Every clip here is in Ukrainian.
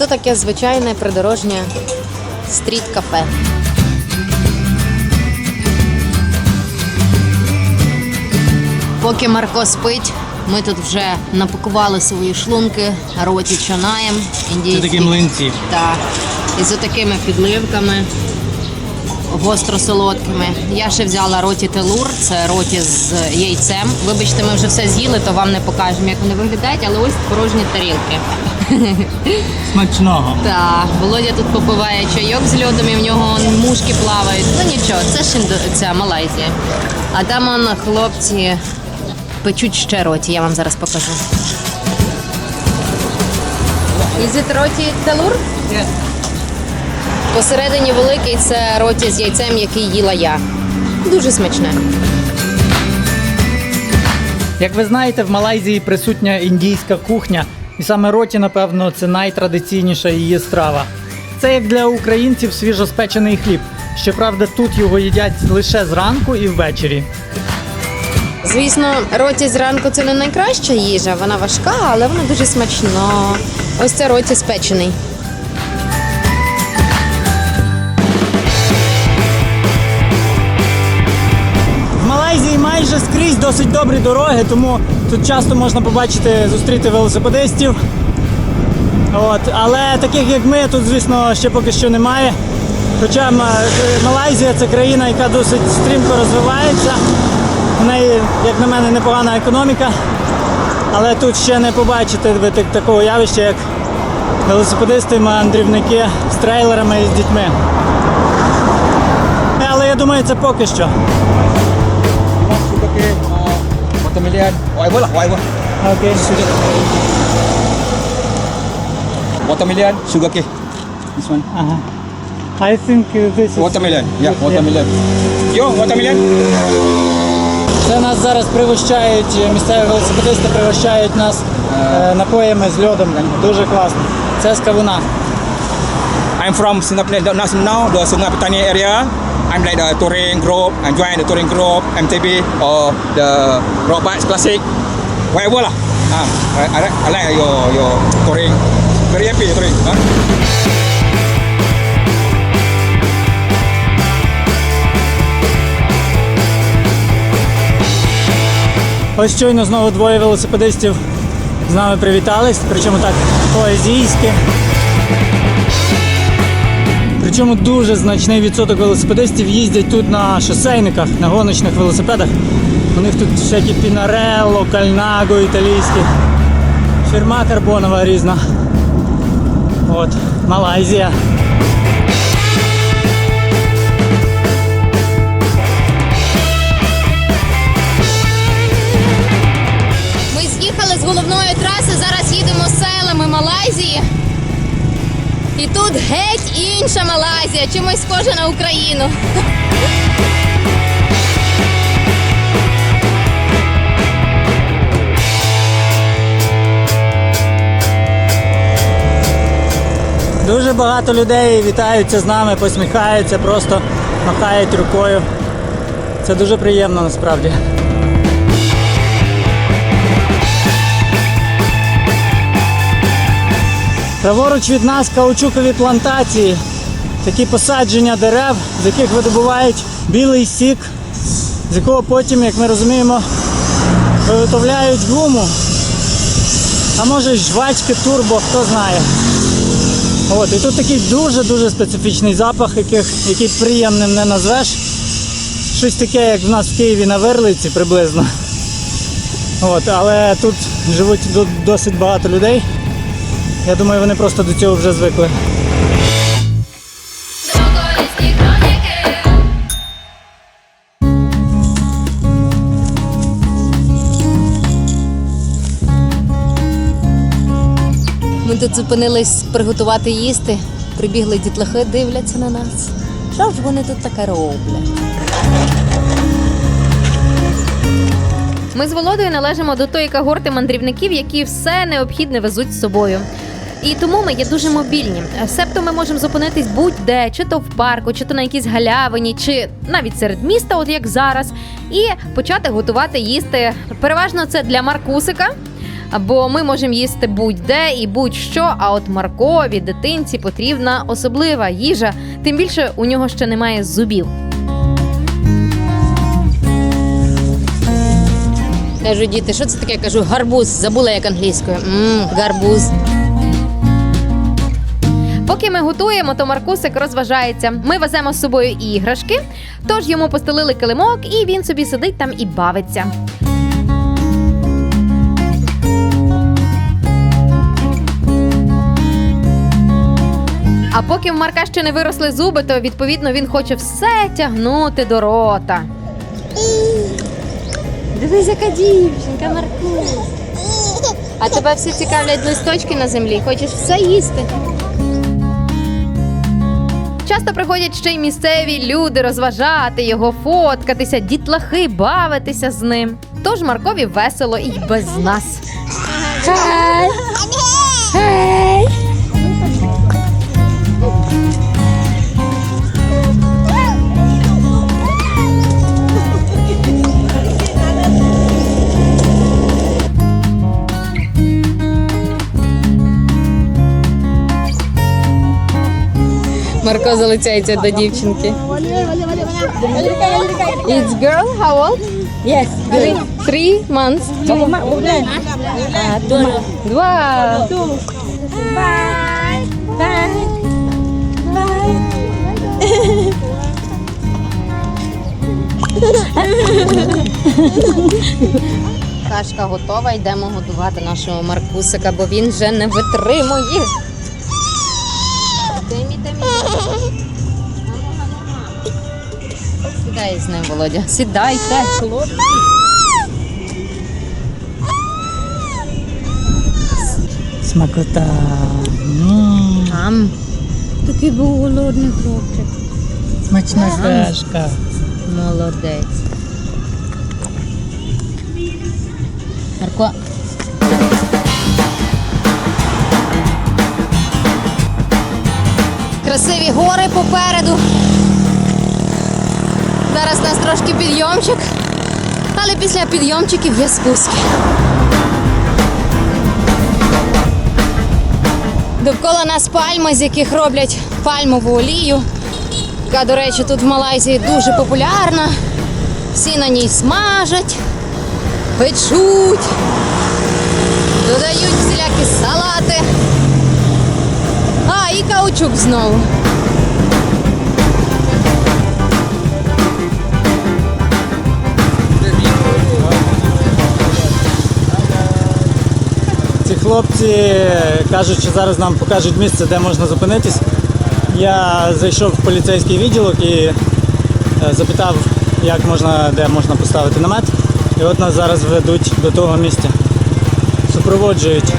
то таке звичайне придорожнє стріт-кафе. Поки Марко спить, ми тут вже напакували свої шлунки, роті чанаєм, індійські. Це такі млинці. Так. І з такими підливками гостро-солодкими. Я ще взяла роті телур, це роті з яйцем. Вибачте, ми вже все з'їли, то вам не покажемо, як вони виглядають, але ось порожні тарілки. Смачного. Так, Володя тут попиває чайок з льодом, і в нього мушки плавають. Ну нічого, це ж ця Малайзія. А там он хлопці печуть ще роті, я вам зараз покажу. Is it роті телур? Посередині великий це роті з яйцем, який їла я. Дуже смачне. Як ви знаєте, в Малайзії присутня індійська кухня, і саме роті, напевно, це найтрадиційніша її страва. Це як для українців свіжоспечений хліб. Щоправда, тут його їдять лише зранку і ввечері. Звісно, роті зранку це не найкраща їжа, вона важка, але вона дуже смачна. Ось це роті спечений. Майже скрізь досить добрі дороги, тому тут часто можна побачити, зустріти велосипедистів. От. Але таких як ми тут, звісно, ще поки що немає. Хоча е, Малайзія це країна, яка досить стрімко розвивається. В неї, як на мене, непогана економіка. Але тут ще не побачите ви так- такого явища, як велосипедисти, мандрівники з трейлерами і з дітьми. Але я думаю, це поки що. Sugar cane, uh, watermelon, whatever lah, whatever. Окей. Watermelon, sugar cane. This one. Ага. I think this is... Watermelon, yeah, watermelon. Yo, watermelon. Це нас зараз пригощають, місцеві велосипедисти пригощають нас е, напоями з льодом. Дуже класно. Це з кавуна. I'm from Singapore, now, the Sungai Petani area. I'm like the touring group, I join the touring group, MTB, or the bikes classic, whatever lah. Ah, I, I, I like your your touring. Very happy touring. Huh? Ось щойно знову двоє велосипедистів з нами привітались, причому так поезійськи. Причому дуже значний відсоток велосипедистів їздять тут на шосейниках, на гоночних велосипедах. У них тут всякі пінарелло, кальнаго італійські, фірма карбонова різна. От, Малайзія. І тут геть інша Малайзія, чимось схожа на Україну. Дуже багато людей вітаються з нами, посміхаються, просто махають рукою. Це дуже приємно насправді. Праворуч від нас каучукові плантації, такі посадження дерев, з яких видобувають білий сік, з якого потім, як ми розуміємо, виготовляють гуму. А може жвачки турбо, хто знає. От, і тут такий дуже-дуже специфічний запах, яких, який приємним не назвеш. Щось таке, як в нас в Києві на Верлиці приблизно. От, але тут живуть досить багато людей. Я думаю, вони просто до цього вже звикли. Ми тут зупинились приготувати їсти. Прибігли дітлахи, дивляться на нас. Що ж вони тут таке роблять? Ми з Володою належимо до тої когорти мандрівників, які все необхідне везуть з собою. І тому ми є дуже мобільні. Себто ми можемо зупинитись будь-де, чи то в парку, чи то на якійсь галявині, чи навіть серед міста, от як зараз, і почати готувати їсти. Переважно це для Маркусика. Бо ми можемо їсти будь-де і будь-що. А от Маркові, дитинці, потрібна особлива їжа. Тим більше у нього ще немає зубів. Кажу, діти, що це таке? Кажу, гарбуз. Забула як англійською. Мм, гарбуз. Поки ми готуємо, то Маркусик розважається. Ми веземо з собою іграшки, тож йому постелили килимок, і він собі сидить там і бавиться. А поки в Марка ще не виросли зуби, то відповідно він хоче все тягнути до рота. Дивись, яка дівчинка, Маркуз. А тебе всі цікавлять листочки на землі. Хочеш все їсти? Часто приходять ще й місцеві люди розважати його, фоткатися, дітлахи, бавитися з ним. Тож Маркові весело і без нас. Марко залицяється до дівчинки. It's girl, how old? Yes. Three, three months. Два. Два. Кашка готова, йдемо годувати нашого Маркусика, бо він вже не витримує. Сідай з ним, Володя. Сідайте, хлопці. Смакота. М, Там. Такий був голодний хлопчик. Смачна кашка. Молодець. Марко. Красиві гори попереду. Зараз у нас трошки підйомчик, але після підйомчиків є спуски. Довкола нас пальми, з яких роблять пальмову олію, яка, до речі, тут в Малайзії дуже популярна. Всі на ній смажать, печуть, додають всілякі салати. І каучук знову. Ці хлопці кажуть, що зараз нам покажуть місце, де можна зупинитись. Я зайшов в поліцейський відділок і е, запитав, як можна, де можна поставити намет. І от нас зараз ведуть до того місця. Супроводжують.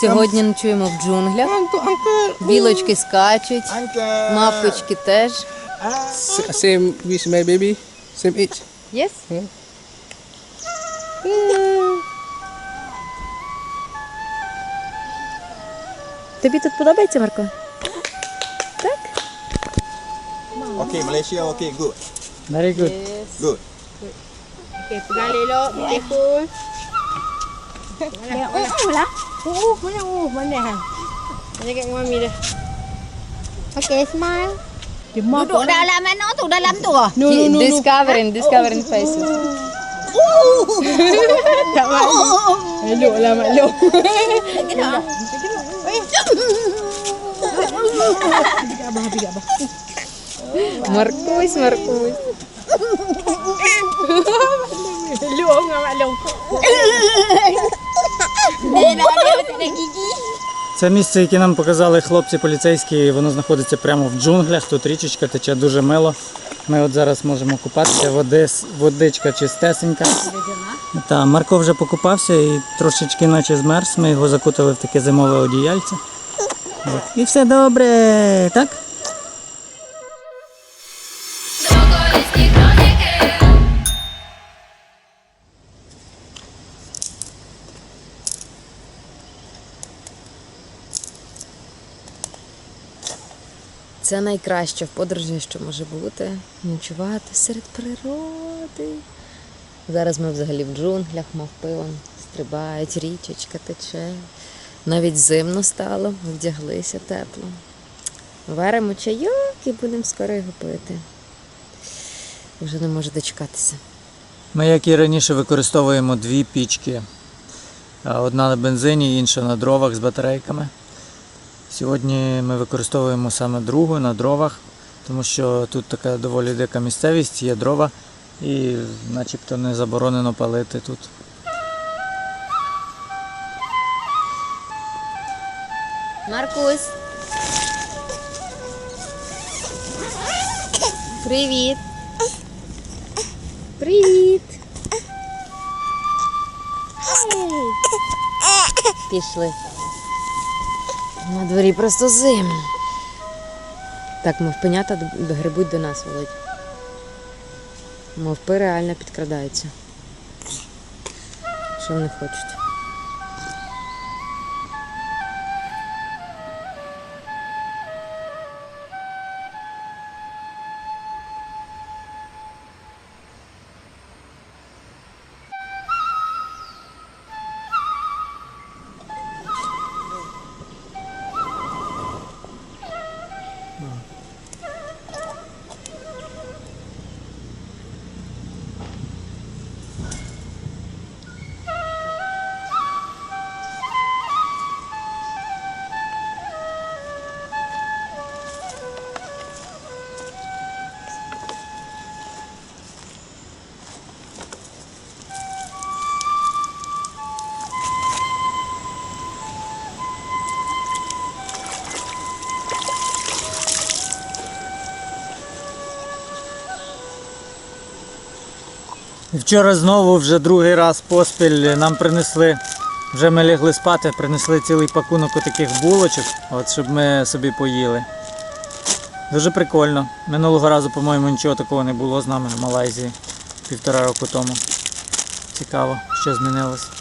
Сьогодні ночуємо в джунглях. Білочки скачуть, мавпочки теж. S- Same with my baby. Same age. Yes? Тобі тут подобається, Марко? Okay, Malaysia, okay, good, Very good. good. Okay, pegang elok, careful. Mana? Oh, lah. Oh, mana? Oh, mana? Mana kat mami dah. Pakai smile. Udah Duduk orang. dalam mana tu? Dalam tu ah. No, no, no, discovering, no. discovering oh, faces. Oh. tak malu. Elok lah maklum. Kena. Kena. Habis abah, habis Це місце, яке нам показали хлопці поліцейські, воно знаходиться прямо в джунглях. Тут річечка тече дуже мило. Ми от зараз можемо купатися, води, водичка чистесенька. Та Марко вже покупався і трошечки наче змерз. Ми його закутали в таке зимове одіяльце. І все добре, так? Це найкраще в подорожі, що може бути. Ночувати серед природи. Зараз ми взагалі в джунглях, мавпи он стрибають, річечка тече. Навіть зимно стало, вдяглися тепло. Варимо чайок і будемо скоро його пити. Вже не можу дочекатися. Ми, як і раніше, використовуємо дві пічки. Одна на бензині, інша на дровах з батарейками. Сьогодні ми використовуємо саме другу на дровах, тому що тут така доволі дика місцевість, є дрова і начебто не заборонено палити тут. Маркусь. Привіт. Привіт. Пішли. На дворі просто зимно. Так, мовпенята грибуть до нас, Володь. Мовпи реально підкрадаються. Що вони хочуть? Вчора знову вже другий раз поспіль нам принесли, вже ми лягли спати, принесли цілий пакунок таких булочок, от, щоб ми собі поїли. Дуже прикольно. Минулого разу, по-моєму, нічого такого не було з нами в Малайзії півтора року тому. Цікаво, що змінилось.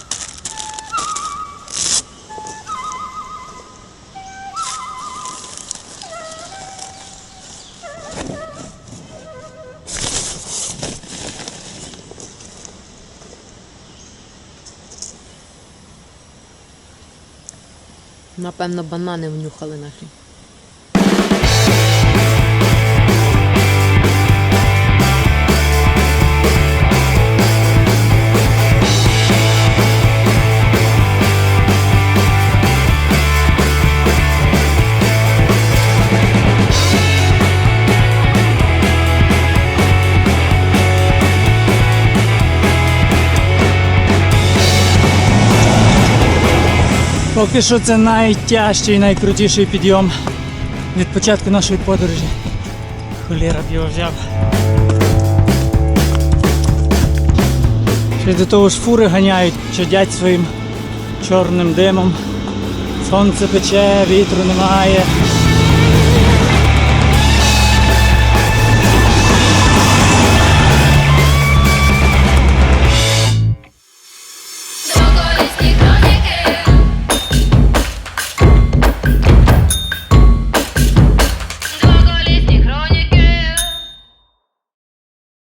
Напевно, банани внюхали наші. Поки що це найтяжчий найкрутіший підйом від початку нашої подорожі. Холєра б його взяв. Ще до того ж фури ганяють, чадять своїм чорним димом. Сонце пече, вітру немає.